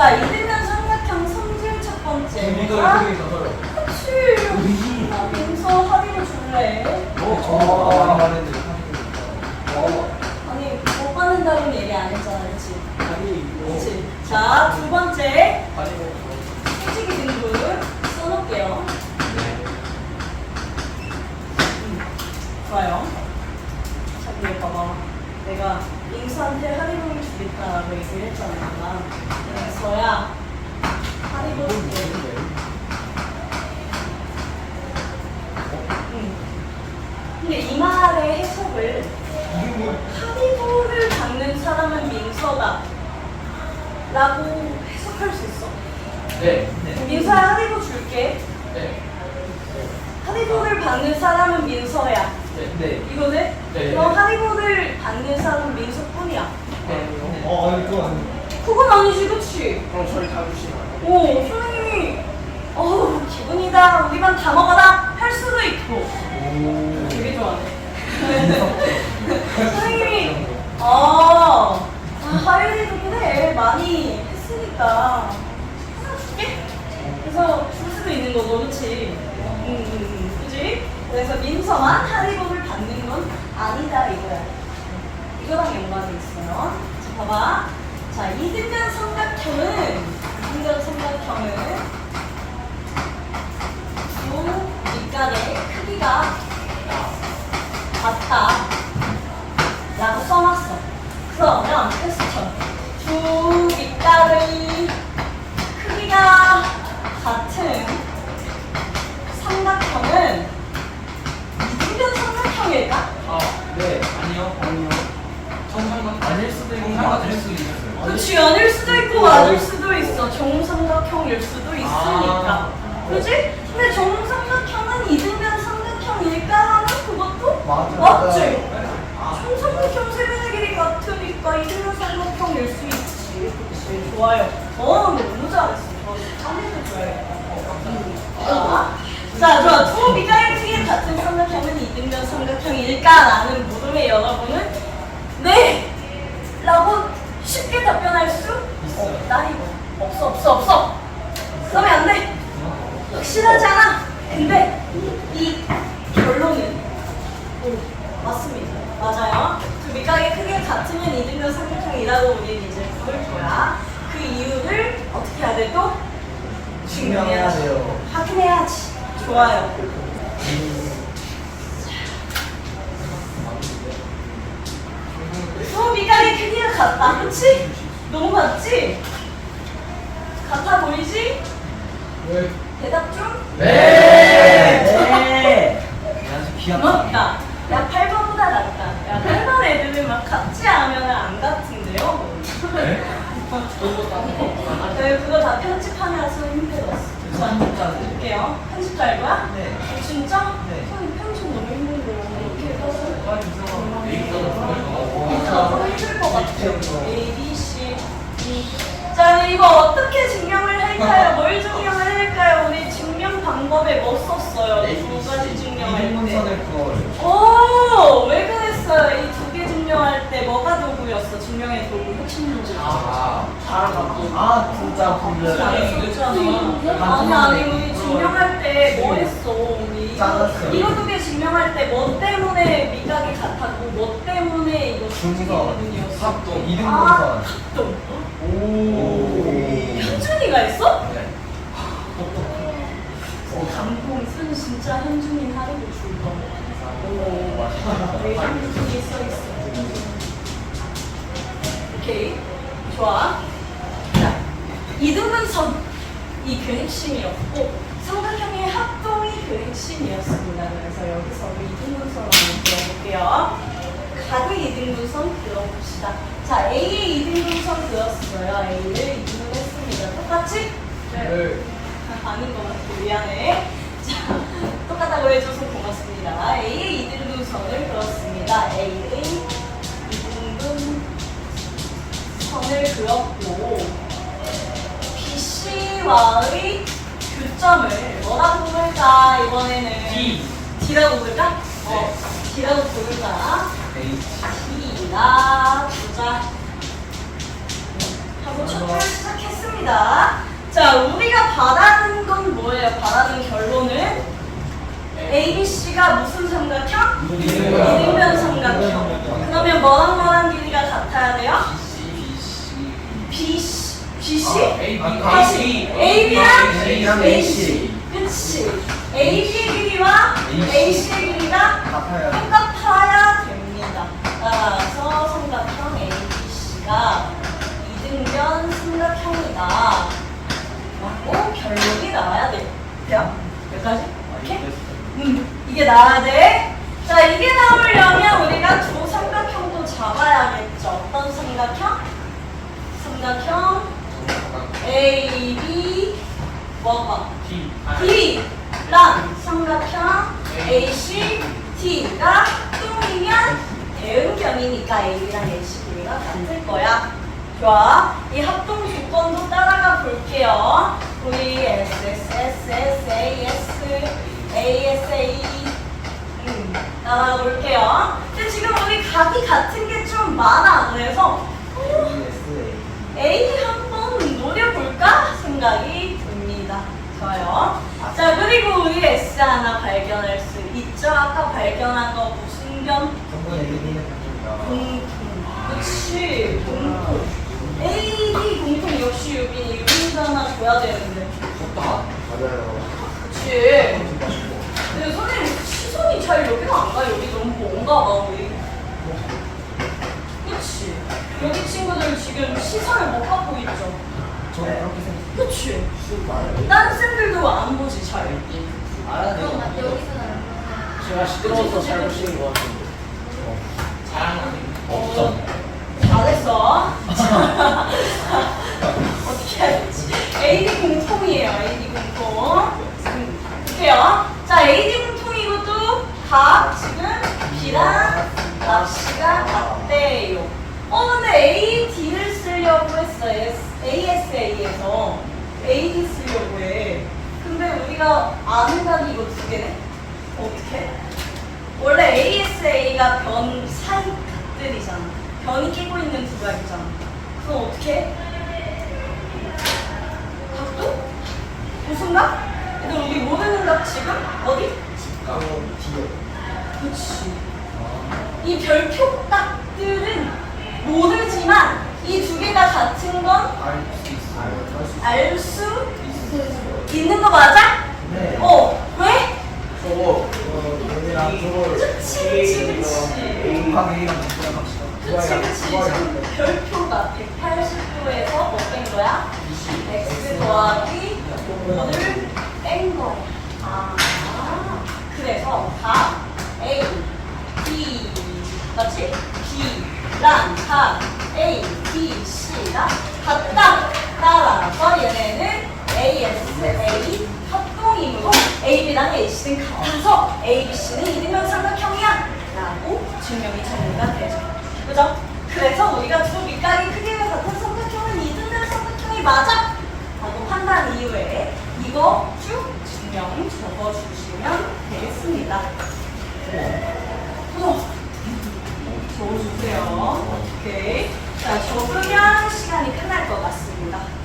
자, 이등변 삼각형 성질 첫 번째. 이거 아, 이거 이거 그치. 아, 민서 합의로 줄래? 어, 어, 말했는데. 어? 아니, 못 받는다고는 얘기 안 했잖아, 그치? 아니, 이거. 그치? 자, 두 번째. 아니, 이거. 솔직히 등급 써놓을게요. 음, 좋아요. 자, 근데 봐봐. 내가 인수한테 할인을 주겠다라고 얘기를 했잖아. 그래서야 할인을 줄게. 응. 근데 이 말의 해석을 이게 뭐, 할인을 받는 사람은 민서다. 라고 해석할 수 있어. 네. 네. 민서야 할인을 줄게. 네. 할인을 받는 사람은 민서야. 네. 네. 이거는? 네. 그럼 할인을 받는 사람은 민서뿐이야. 네. 어, 아니 그거 아니. 그건 아니지, 그치? 그럼 저희 다 주시나요? 오, 선생님이, 어우, 기분이다. 우리 반 다 먹어라. 할 수도 있고. 오. 되게 좋아하네. 선생님이, 어, 아, 하율이도 그래. 많이 했으니까. 있는 거고, 그치? 음, 음, 음, 그치? 그래서 민서만 하리복을 받는 건 아니다, 이거야. 이거랑 연관이 있어요. 자, 봐봐. 자, 이등변 삼각형은, 이등변 삼각형은 두 밑간의 크기가 같다. 라고 써놨어. 그러면 퀘스천. 두 밑간의 크기가 같은 이등변 삼각형일까? 아, 네. 아니요. 아니요. 정상각 아닐 수도 있고, 상각일 수도 있어요. 그치 아닐 수도 있고 맞을 수도 있어 정삼각형일 수도 있으니까 아. 그지? 근데 정삼각형은 이등변 삼각형일까 하면 그것도 맞아. 맞지? 아, 정삼각형 세 변의 길이 같으니까 이등변 삼각형일 수 있지 그치 좋아요 어 너무 잘했어 저 짬내도 줘야겠다 어. 자 좋아 두 미가의 크기 같은 삼각 형은 이등변 삼각형 일까라는 물음에 여러분은 네! 라고 쉽게 답변할 수 없다 이거. 없어 없어 없어. 그러면 안돼. 확실하지 않아. 근데 이 결론은 오, 맞습니다. 맞아요. 두 밑각의 크기가 같으면 이등변 삼각형이라고 우리는 이제 보여줘야. 그 이유를 어떻게 해야 돼 또? 증명해야 돼요. 확인해야지. 좋아요 두 밑각의 크기가 같다 그치? 너무 같지? 같아 보이지? 왜? 대답 좀? 네. 네. 아주 고맙다. 야, 8번보다 낫다. 야, 8번 애들은 막 같지 않으면 안 같은데요? 네? 네, 그거 다 편집하면서 힘들었어. 자, 볼게요. 편집할 거야? 네. 어, 진짜? 네. 선생님 편집 너무 힘든데 이렇게 해서 빨리 이상하고. 진짜 너무 A, B, C, D. 자, 이거 어떻게 증명을 할까요? 뭘 증명을 할까요? 우리 증명 방법에 뭐 썼어요? 두 가지 증명할 때. 이등분선을. 오, 왜 그랬어요? 이 증명할 때 뭐가 도구였어? 증명의 도구, 핵심 도구. 아, 잘하고. 아 진짜 분들. 아니 아니 우리 증명할 때 뭐 했어 우리 짜놨어요. 이거 두 개 증명할 때 뭐 때문에 미각이 같았고 뭐 때문에 이거 중선. 부분이었어 합동. 아 이등분선. 합동 오. 현준이가 했어? 네. 어, 감동 쓴 진짜 현준이 하루도 줄 거. 오 맞아 왜 현준이 써 있어 오케이 좋아 자 이등분선 이 그 핵심이었고 삼각형의 합동이 그 핵심이었습니다. 그래서 여기서 우리 이등분선 한번 그려볼게요. 각의 이등분선 그려봅시다. 자, A의 이등분선 그렸어요. A를 이등분했습니다. 똑같이? 네. 아는 것 같아. 미안해. 자, 똑같다고 해줘서 고맙습니다. A의 이등분 BC와의 교점을 뭐라고 부를까 이번에는 D. D라고 부를까? 어, 네. D라고 부를까? H. D나 보자 하고 첫달 시작했습니다. 자, 우리가 바라는 건 뭐예요? 바라는 결론은 ABC가 무슨 삼각형? 이등변. 삼각형. 그러면 뭐랑 뭐랑 길이가 같아야 돼요? BC. BC? A, B, 다시 A, AB랑 A랑 AC. 그치. AB의 길이와 AC의 길이가. 똑같아야 됩니다. 따라서 삼각형 ABC가 이등변 삼각형이다. 라고 결론이 나와야 돼. 돼요? 여기까지? 오케이? 음, 이게 나와야 돼. 자, 이게 나오려면 우리가 두 삼각형도 잡아야겠죠. 어떤 삼각형? 삼각형 A, B, 뭐가? T, D랑 삼각형 AC, T가 뚱이면 대응변이니까 AB랑 AC 길이가 같을 거야. 좋아. 이 합동 조건도 따라가 볼게요. 우리 S, S, S, S, A, S, A, S, A. 음, 따라가 볼게요. 근데 지금 우리 각이 같은 게 좀 많아. 그래서 A 한번 노려볼까 생각이 듭니다. 좋아요. 자, 그리고 우리 S 하나 발견할 수 있죠? 아까 발견한 거 무슨 변? 공통. 그치, 공통. A, B 공통 역시 여기 유빈도 하나 줘야 되는데. 그치. 근데 선생님 시선이 잘 여기가 안 가. 여기 너무 뭔가 봐, 우리. 그치. 여기 친구들 지금 시선을 못 갖고 있죠? 그치. 다른 쌤들도 안 보지, 잘. 제가 시끄러워서 잘 보시는 것 같은데. 잘하는 어, 잘했어. 어떻게 해야지? AD 공통이에요, AD 공통. 음, 볼게요. 자, AD 공통이고도 각 지금 B랑 납시가 같대요. 어, 근데 AD를 쓰려고 했어. ASA에서. AD 쓰려고 해. 근데 우리가 아는 각이 이거 두 개네? 어떻게? 원래 ASA가 변 사이 각들이잖아. 변이 끼고 있는 두 각이잖아. 그럼 어떻게 해? 각도? 무슨 각? 근데 우리 모르는 각 지금 어디? 그치. 이 별표 각들은 모르지만 이 두 개가 같은 건 알 수 있는 거 맞아? 네. 어, 왜? 저거 여기랑 저걸 그치, 그치, 그치. 그치, 별표가 180도에서 뭐 뺀 거야? x 더하기 5를 뺀. 아, 그래서 각 A, B, 맞지? B랑 각 A, B, C가 같다. 따라서 얘네는 ASA 합동이므로 AB랑 AC는 같아서 ABC는 이등변 삼각형이야. 라고 증명이 정리가 되죠. 그죠? 그래서 우리가 두 밑각이 크기가 같은 삼각형은 이등변 삼각형이 맞아! 라고 판단 이후에 이거 쭉 증명 적어주시면 되겠습니다. 우와. 적어주세요. 오케이. 자, 적으면 시간이 끝날 것 같습니다.